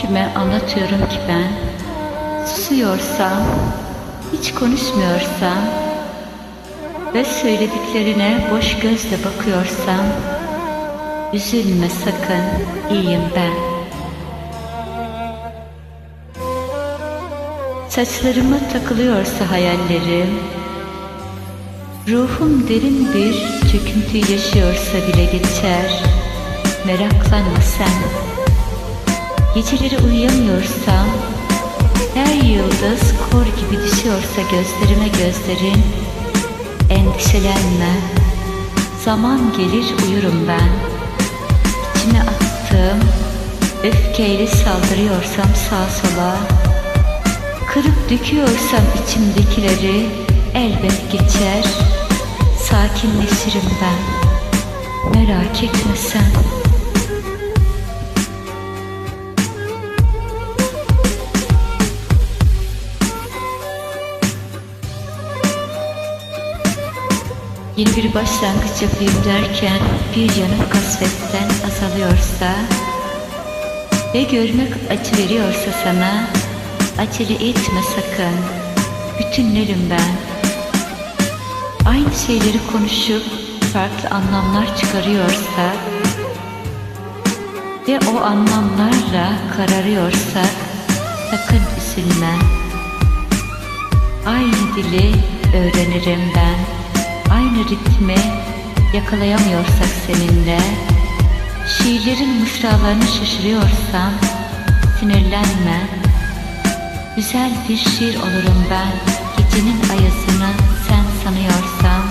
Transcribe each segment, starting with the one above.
kime anlatıyorum ki ben? Susuyorsam, hiç konuşmuyorsam ve söylediklerine boş gözle bakıyorsam, üzülme sakın, iyiyim ben. Saçlarıma takılıyorsa hayallerim, ruhum derin bir çöküntü yaşıyorsa bile geçer. Meraklanma sen. Geceleri uyuyamıyorsam, her yıldız kor gibi düşüyorsa gözlerime gözlerin, endişelenme. Zaman gelir uyurum ben. İçime attığım, öfkeyle saldırıyorsam sağa sola, kırıp döküyorsam içimdekileri elbet geçer, sakinleşirim ben. Merak etme sen. Yeni bir başlangıç yapayım derken bir yanım kasvetten azalıyorsa ve görmek acı veriyorsa sana acele etme sakın. Bütünlerim ben. Aynı şeyleri konuşup farklı anlamlar çıkarıyorsak ve o anlamlarla kararıyorsak sakın üzülme. Aynı dili öğrenirim ben. Aynı ritmi yakalayamıyorsak seninle Şiirlerin mısralarını şaşırıyorsam Sinirlenme. Güzel bir şiir olurum ben Gecenin ayazını sen sanıyorsam.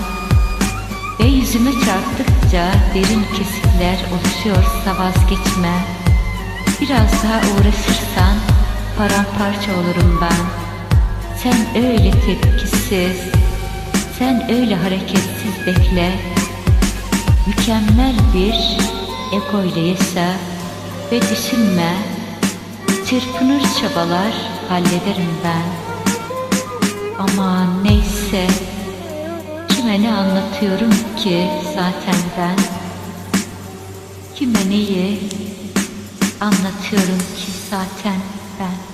Ve yüzüme çarptıkça derin kesikler oluşuyorsa vazgeçme. Biraz daha uğraşırsan paramparça olurum ben. Sen öyle tepkisiz sen öyle hareketsiz bekle, mükemmel bir ego ile yaşa ve düşünme, çırpınır çabalar hallederim ben. Ama neyse, kime ne anlatıyorum ki zaten ben? Kime neyi anlatıyorum ki zaten ben?